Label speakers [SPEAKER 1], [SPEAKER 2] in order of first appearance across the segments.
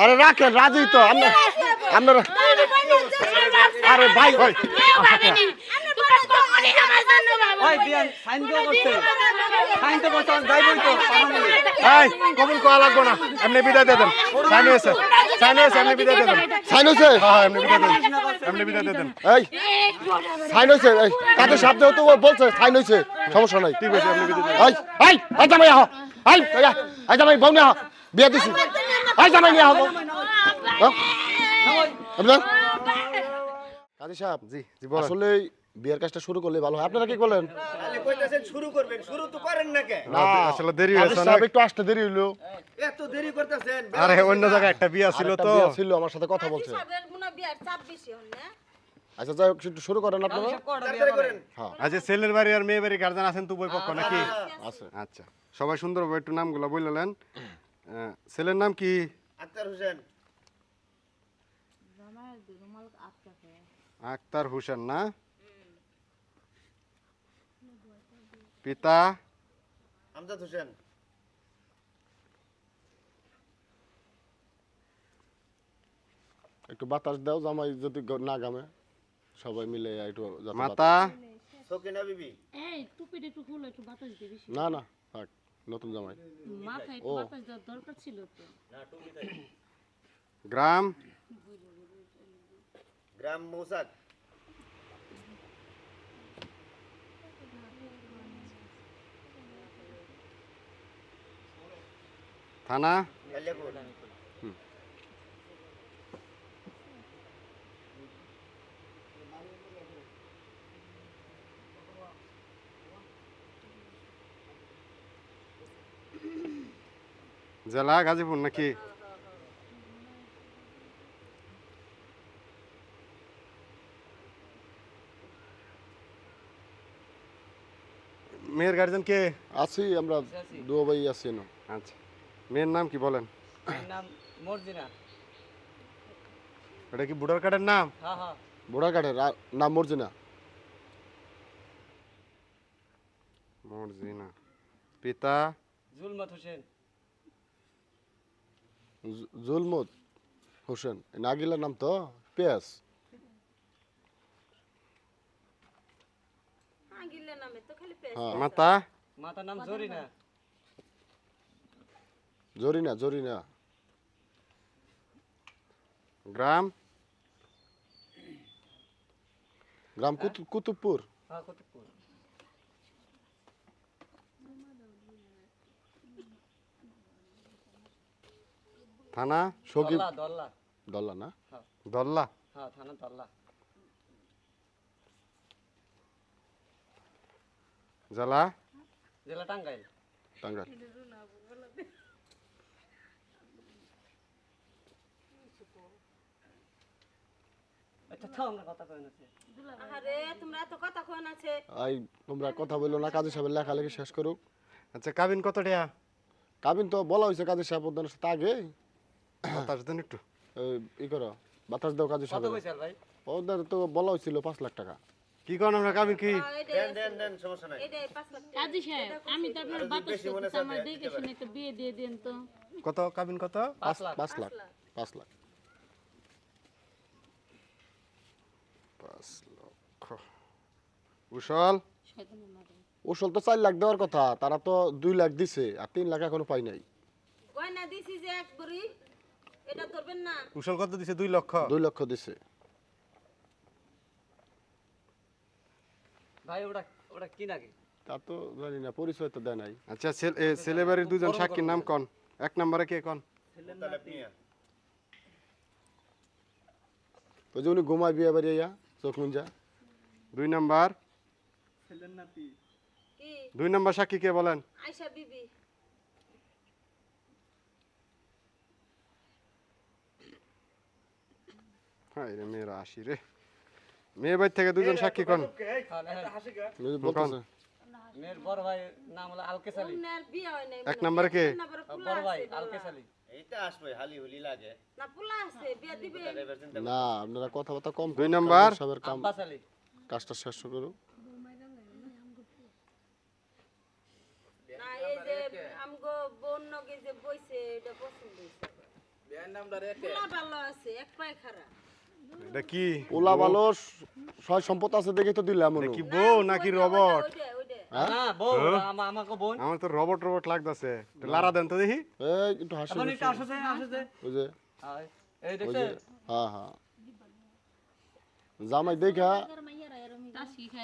[SPEAKER 1] আরে রাখেন রাজি তো আপনার আপনারা আরে ভাই ভাই।
[SPEAKER 2] কবুল করা লাগবো না। এমনি বিদায় দিয়ে দেন। সাইন হয়েছে। সাইন হয়েছে এমনি বিদায় দিয়ে দেন।
[SPEAKER 1] সাইন হয়েছে?
[SPEAKER 2] হ্যাঁ হ্যাঁ, এমনি বিদায় দেন। এমনি বিদায় দিয়ে দেন।
[SPEAKER 1] এই সাইন হয়েছে এই কাদের শব্দ তো ও বলছে সাইন হয়েছে। সমস্যা নাই।
[SPEAKER 2] ঠিক আছে এমনি বিদায় দেন।
[SPEAKER 1] এই এই এই জামাই আহ। এই এই এই জামাই বউ আহ। বিয়ে দিছি। নিয়ে আহ। আপনার কাজী সাহেব
[SPEAKER 2] জি জি
[SPEAKER 1] আসলে বিয়ের কাজটা শুরু করলে ভালো হয়। আপনারা কি করলেন
[SPEAKER 3] তাহলে কইতাছেন শুরু করবেন শুরু তো করেন না কে?
[SPEAKER 1] না
[SPEAKER 2] আসলে দেরি হয়েছে
[SPEAKER 1] একটু আসতে দেরি হইল।
[SPEAKER 3] এত দেরি করতেছেন
[SPEAKER 2] আরে অন্য জায়গায় একটা বিয়া ছিল তো।
[SPEAKER 1] ছিল আমার সাথে কথা বলছে। আচ্ছা যাই হোক একটু শুরু করেন আপনারা।
[SPEAKER 2] আচ্ছা ছেলের বাড়ি আর মেয়ে বাড়ি গার্জেন আছেন তো বই পক্ষ নাকি?
[SPEAKER 1] আছে।
[SPEAKER 2] আচ্ছা। সবাই সুন্দরভাবে একটু নামগুলো বললেন ছেলের নাম কি?
[SPEAKER 3] আক্তার হোসেন।
[SPEAKER 2] আক্তার হোসেন না? পিতা?
[SPEAKER 3] আমজাদ হোসেন।
[SPEAKER 1] একটু বাতাস দাও জামাই যদি না গামে সবাই মিলে একটু
[SPEAKER 2] মাতা?
[SPEAKER 3] সকিনা বিবি।
[SPEAKER 4] এই টুপিটা একটু খুলে একটু বাতাস দিয়ে
[SPEAKER 1] না না থাক। নতুন জামাই।
[SPEAKER 4] মাথায় একটু দরকার ছিল তো।
[SPEAKER 2] গ্রাম?
[SPEAKER 3] গ্রাম মৌসাক
[SPEAKER 2] থানা? জেলা গাজীপুর নাকি? মেয়ের গার্জেন কে?
[SPEAKER 1] আছি আমরা দুও ভাই আছি না
[SPEAKER 2] আচ্ছা। মেয়ের নাম কি বলেন?
[SPEAKER 5] নাম মর্জিনা।
[SPEAKER 2] এটা কি বুড়ার কার্ডের নাম?
[SPEAKER 5] হ্যাঁ হ্যাঁ।
[SPEAKER 1] বুড়াঘাটের আর নাম মর্জিনা।
[SPEAKER 2] মর্জিনা। পিতা?
[SPEAKER 5] জুলমত হোসেন।
[SPEAKER 1] জু- জুলমত হোসেন। নাগিলার নাম তো? পেঁয়াজ। হ্যাঁ।
[SPEAKER 2] মাতা?
[SPEAKER 5] নাম জরিনা।
[SPEAKER 1] জরিনা জরিনা।
[SPEAKER 2] গ্রাম?
[SPEAKER 1] গ্রাম কুতু- কুতুবপুর।
[SPEAKER 5] হ্যাঁ কতক্ষণ
[SPEAKER 2] থানা
[SPEAKER 1] সকিব
[SPEAKER 5] দল্লা দল্লা।
[SPEAKER 1] না?
[SPEAKER 2] দল্লা?
[SPEAKER 5] হ্যাঁ থানা দল্লা।
[SPEAKER 2] জেলা?
[SPEAKER 5] জেলা টাঙ্গাইল।
[SPEAKER 1] টাঙ্গাইল।
[SPEAKER 5] আচ্ছা
[SPEAKER 6] তোমরা কথা কোন আছে
[SPEAKER 1] আই তোমরা কথা বলল না কাজী সাহেবের লেখালেখি শেষ করুক।
[SPEAKER 2] আচ্ছা কাবিন কত টাকা
[SPEAKER 1] কাবিন তো বলা হয়েছে কাজী সাহেব আগে
[SPEAKER 2] বাতাস দেন একটু।
[SPEAKER 1] ই করো বাতাস দাও কাজী
[SPEAKER 5] কত
[SPEAKER 1] সাহেব ওদের তো বলা হয়েছিল পাঁচ লাখ টাকা।
[SPEAKER 2] কি করেন আমরা কাবিন কি?
[SPEAKER 3] দেন দেন দেন সমস্যা নাই।
[SPEAKER 4] কাজী সাহেব আমি তো আপনার বাতাস আমার দেখে শুনে একটা বিয়ে দিয়ে দেন তো।
[SPEAKER 2] কত কাবিন কত?
[SPEAKER 5] পাঁচ লাখ।
[SPEAKER 1] পাঁচ লাখ পাঁচ লাখ।
[SPEAKER 2] লক্ষ।
[SPEAKER 1] তো চার লাখ দেওয়ার কথা তারা তো দুই লাখ দিছে আর তিন লাখ এখনও পাই নাই।
[SPEAKER 6] গয়না দিছি যে এক বড়ি এটা ধরবেন না।
[SPEAKER 2] উসল কত দিছে? দুই লক্ষ।
[SPEAKER 1] দুই লক্ষ দিছে।
[SPEAKER 5] ভাই ওটা ওটা কি নাকি?
[SPEAKER 1] তা তো জানি না পরিচয় তো দেয় নাই।
[SPEAKER 2] আচ্ছা ছেলে- বাড়ির দুজন সাক্ষীর নাম কন? এক নম্বরে কে কন?
[SPEAKER 1] ওই যে উনি ঘুমায় বিয়ে বাড়ি ইয়া চোখ মুঞ্জা।
[SPEAKER 2] দুই নাম্বার। দুই নাম্বার সাক্ষী কে বলেন?
[SPEAKER 6] আয়সা বিবি।
[SPEAKER 2] হ্যাঁ রে মেয়েরা আসি রে। মেয়ে বাড়ি থেকে দুজন সাক্ষী কন?
[SPEAKER 5] হ্যাঁ, হ্যাঁ। নাম
[SPEAKER 6] হয়
[SPEAKER 2] এক নম্বরে কে?
[SPEAKER 6] না
[SPEAKER 1] আপনারা কথাবার্তা কম
[SPEAKER 2] দুই
[SPEAKER 1] করুন,
[SPEAKER 2] নাম্বার?
[SPEAKER 1] কাজী কাম কাজটা শেষ করুক
[SPEAKER 6] না এই যে আমগো বোন নগে যে বইছে এটা পছন্দ ভালো আছে এক পায়ে খারাপ
[SPEAKER 2] এটা কি?
[SPEAKER 1] ওলা ভালো সয় সম্পদ আছে দেখে তো দিলাম
[SPEAKER 2] এটা কি বউ নাকি রবট
[SPEAKER 5] আমাকে বোন।
[SPEAKER 2] আমার তো রবট রবট লাগতেছে। লারা দেন তো দেখি।
[SPEAKER 1] একটু হাসি ওই যে। হ্যাঁ হ্যাঁ। জামাই দেখা।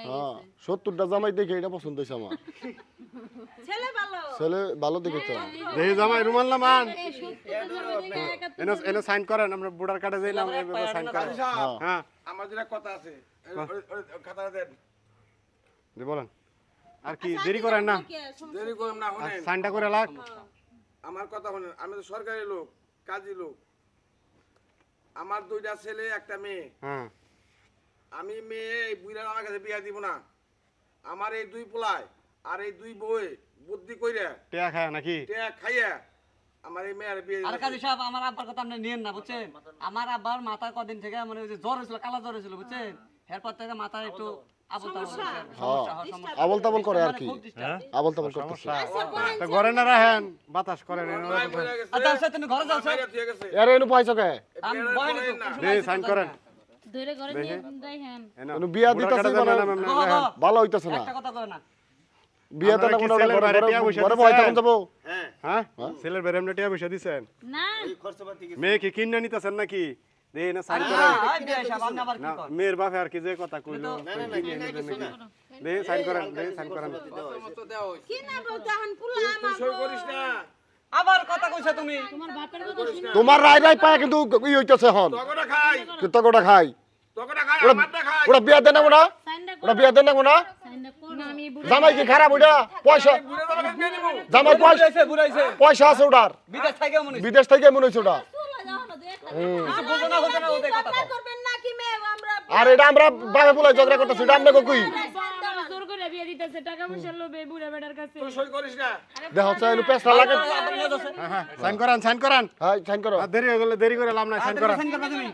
[SPEAKER 1] হ্যাঁ সত্তরটা জামাই দেখে এটা পছন্দ হয়েছে আমার।
[SPEAKER 6] ছেলে ভালো।
[SPEAKER 1] ছেলে ভালো দেখে তো
[SPEAKER 2] দেখি জামাই রুমাল না মান? এনে এনে সাইন করেন আমরা বুড়ার কাটে যাই না এইভাবে সাইন করেন। হ্যাঁ।
[SPEAKER 7] আমার যেটা কথা আছে দেন।
[SPEAKER 2] বলেন। আর কি দেরি করেন না?
[SPEAKER 7] দেরি করুন না শুনেন।
[SPEAKER 2] সাইনটা করে লাগ।
[SPEAKER 7] আমার কথা শুনেন আমি তো সরকারি লোক কাজী লোক। আমার দুইটা ছেলে একটা মেয়ে।
[SPEAKER 2] হ্যাঁ।
[SPEAKER 7] আমি মেয়ে এই বুড়া আমার কাছে বিয়া দিব না। আমার এই দুই পোলায় আর এই দুই বউয়ে বুদ্ধি কইরা
[SPEAKER 2] টেয়া খায় নাকি?
[SPEAKER 7] টেয়া খাইয়া আমার এই মেয়ের বিয়ে
[SPEAKER 5] আর কাজী সাহেব আমার আব্বার কথা আপনি নিয়েন না বুঝছেন? আমার আব্বার মাথা কদিন থেকে মানে ওই যে জ্বর হয়েছিল কালা জ্বর হয়েছিল বুঝছেন? এরপর থেকে মাথা একটু আবল তাবল হয়,
[SPEAKER 1] তাবল করে আর
[SPEAKER 5] মানে
[SPEAKER 1] কি। আবল তাবল করতেছে।
[SPEAKER 2] ঘরে না রাখেন বাতাস করেন
[SPEAKER 5] আচ্ছা আচ্ছা তুমি ঘরে যাও স্যার।
[SPEAKER 1] এর এনু পাইছো কে?
[SPEAKER 2] সাইন করেন।
[SPEAKER 4] ধরে ঘরে নিয়ে দেখেন
[SPEAKER 2] এনে
[SPEAKER 1] বিয়া
[SPEAKER 2] বুড়ার
[SPEAKER 1] দিতেছে
[SPEAKER 2] কাটে যান
[SPEAKER 1] মানে
[SPEAKER 2] না, না, না, না, না।
[SPEAKER 1] ভালো হইতাছে না।
[SPEAKER 5] একটা কথা কয় না।
[SPEAKER 1] বিয়া তো
[SPEAKER 2] আমরা
[SPEAKER 1] না
[SPEAKER 2] কি
[SPEAKER 1] কোনো
[SPEAKER 2] ছেলের
[SPEAKER 1] ঘরে ঘরে ঘরে বই তখন যাব।
[SPEAKER 3] হ্যাঁ।
[SPEAKER 2] হ্যাঁ? ছেলের বেরে এমনি টিয়া পয়সা দিছেন?
[SPEAKER 4] না।
[SPEAKER 3] এই খরচপাতি কিছু।
[SPEAKER 2] মেয়ে কি কিনে নিতেছেন নাকি? মেয়ের বাপে আর কি যে কথা কইলো সাইন করেন সাইন করেন।
[SPEAKER 6] কি না বলতে এখন আমার
[SPEAKER 7] করিস না।
[SPEAKER 5] আবার কথা কইছো তুমি।
[SPEAKER 4] তোমার বাপের কথা শুনে।
[SPEAKER 1] তোমার রায় রায় পায় কিন্তু ই হইতাছে হন
[SPEAKER 7] তগটা খাই।
[SPEAKER 1] ওরা বিয়া দেন না ওরা বিয়া দেন না কোনা
[SPEAKER 4] সাইনটা করো। আমি বুড়ো
[SPEAKER 1] জামাই কি খারাপ পয়সা জামাই পয়সা পয়সা আছে ওটার।
[SPEAKER 5] বিদেশ থেকে মনে হচ্ছে।
[SPEAKER 1] বিদেশ থেকে মনে হচ্ছে ওটা।
[SPEAKER 6] দেখ। আমরা
[SPEAKER 1] আর এটা আমরা বাপে বলে ঝগড়া করতেছি এটা আপনাকে কই?
[SPEAKER 4] বাবা দিতেছে টাকা পয়সা লোভে বুড়া বেটার কাছে।
[SPEAKER 7] তুই সই করিস না।
[SPEAKER 1] দেখো চাইলে পেছলা লাগে।
[SPEAKER 2] হ্যাঁ হ্যাঁ। সাইন করেন সাইন করেন।
[SPEAKER 1] হ্যাঁ সাইন করো।
[SPEAKER 2] আর দেরি হয়ে গেলে দেরি করে লাভ নাই সাইন করেন।
[SPEAKER 5] সাইন করবা তুমি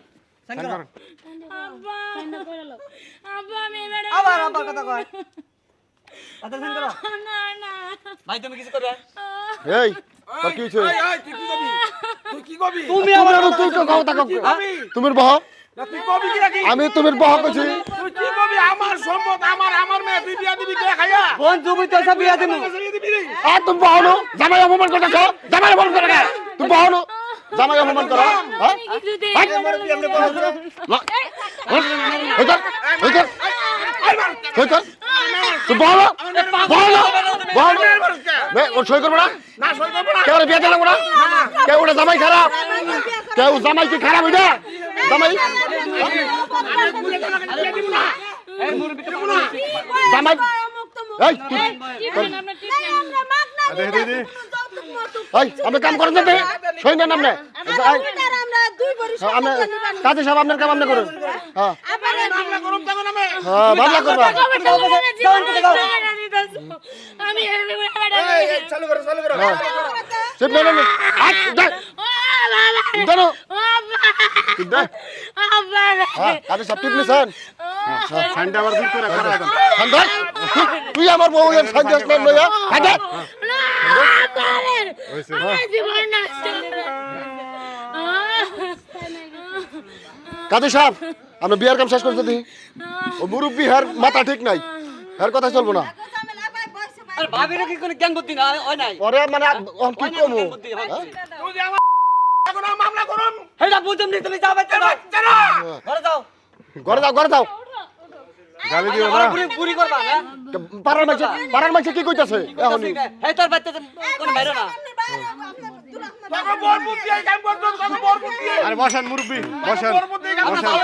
[SPEAKER 5] সাইন
[SPEAKER 2] সাইন
[SPEAKER 4] আব্বা। সাইনটা করে লো আব্বা আমি বেটা
[SPEAKER 5] আবার আবার কথা কয়। সাইন করো।
[SPEAKER 4] না না
[SPEAKER 5] ভাই তুমি কিছু করবে?
[SPEAKER 1] এই তোর কি হইছে
[SPEAKER 7] এই, এই, তুই কি কবি তুই কি কবি
[SPEAKER 5] তুমি
[SPEAKER 1] তুমি তুই তো গাও তাকা তুমি বহ
[SPEAKER 7] না তুই কবি কি
[SPEAKER 1] আমি তুমি বহ কইছি
[SPEAKER 7] কি কবি আমার সম্পদ আমার আমার মেয়ে তুই বিয়া দিবি কে খাইয়া
[SPEAKER 5] বোন জুবি তো সব বিয়া দিমু
[SPEAKER 1] আর তুমি বহ নো জামাই অপমান করে দেখো জামাই অপমান করে দেখো তুমি বহ নো জামাই অপমান করো হ্যাঁ
[SPEAKER 4] কিছু দে
[SPEAKER 1] হইতা হইতা হইতা তুমি বহ নো বহ নো বহ নো বে ও সই করবে না
[SPEAKER 7] না সই করব না
[SPEAKER 1] কেউ বিয়ে দিলাম না কেউ ওটা জামাই খারাপ কেউ জামাই কি খারাপ ওইটা জামাই জামাই এই আপনি কাম করেন যাতে সই না নামনে
[SPEAKER 6] আমাদের আমরা দুই বড়ি
[SPEAKER 1] আপনি কাজী সাহেব আপনার কাম আপনি করুন হ্যাঁ।
[SPEAKER 7] মামলা আমি
[SPEAKER 1] হ্যাঁ করবা
[SPEAKER 4] আমি
[SPEAKER 7] এই, এই, চালু করো চালু করো
[SPEAKER 1] দে হ্যাঁ টিপলি স্যার
[SPEAKER 2] একদম
[SPEAKER 1] সন্ধ্যায় তুই আমার বউ কাজী সাহেব আমরা বিয়ার কাম শেষ করতে দিই ও মুরব্বী হার মাথা ঠিক নাই। হার কথা চলবো না।
[SPEAKER 5] আর ভাবির কি কোনো জ্ঞান বুদ্ধি না হয় নাই।
[SPEAKER 1] পরে মানে অন কি কমু?
[SPEAKER 5] হয়? না।
[SPEAKER 7] এখন মামলা করুন।
[SPEAKER 5] হেটা বুঝুম নি তুমি যাবে তো
[SPEAKER 7] চলো
[SPEAKER 5] ঘরে যাও।
[SPEAKER 1] ঘরে যাও ঘরে যাও।
[SPEAKER 2] গালি দিও না।
[SPEAKER 5] পুরি পুরি করবা হ্যাঁ?
[SPEAKER 1] মাঝে মাঝে কি কইতাছে? এখনই
[SPEAKER 5] এই তোর বাচ্চা কোন বাইরে না।
[SPEAKER 7] তখন বর বুদ্ধি এই কাম করতো তখন বর বুদ্ধি
[SPEAKER 2] আরে বসেন মুরব্বি বসেন
[SPEAKER 7] বর বুদ্ধি এই কাম
[SPEAKER 5] আমরা
[SPEAKER 2] বসেন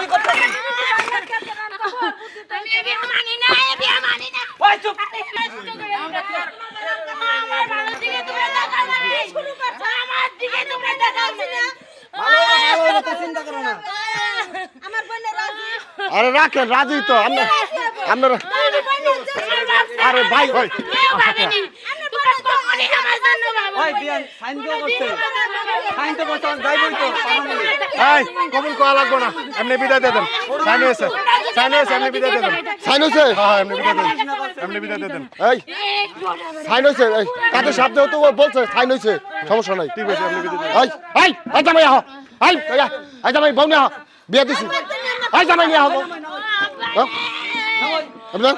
[SPEAKER 1] আরে রাখেন রাজি তো। আমরা আরে ভাই ভাই।
[SPEAKER 4] আমার জন্য
[SPEAKER 5] সাইন তো যাইবই না।
[SPEAKER 2] এই কবুল করা লাগবে না এমনি বিদায় দিয়ে দেন। সাইন হয়েছে সাইন হয়েছে এমনি বিদায় দিয়ে দেন।
[SPEAKER 1] সাইন হয়েছে?
[SPEAKER 2] হ্যাঁ হ্যাঁ এমনি বিদায় দেন এমনি বিদায় দিয়ে দেন।
[SPEAKER 1] এই সাইন হয়েছে এই কাতে সাপ দেও তো ও বলছে সাইন হয়েছে সমস্যা নাই।
[SPEAKER 2] ঠিক আছে এমনি বিদায়
[SPEAKER 1] এই এই এই জামাই আহ এই এই জামাই বউ আহ বিয়া দিছি। এই জামাই নিয়ে আহ আপনি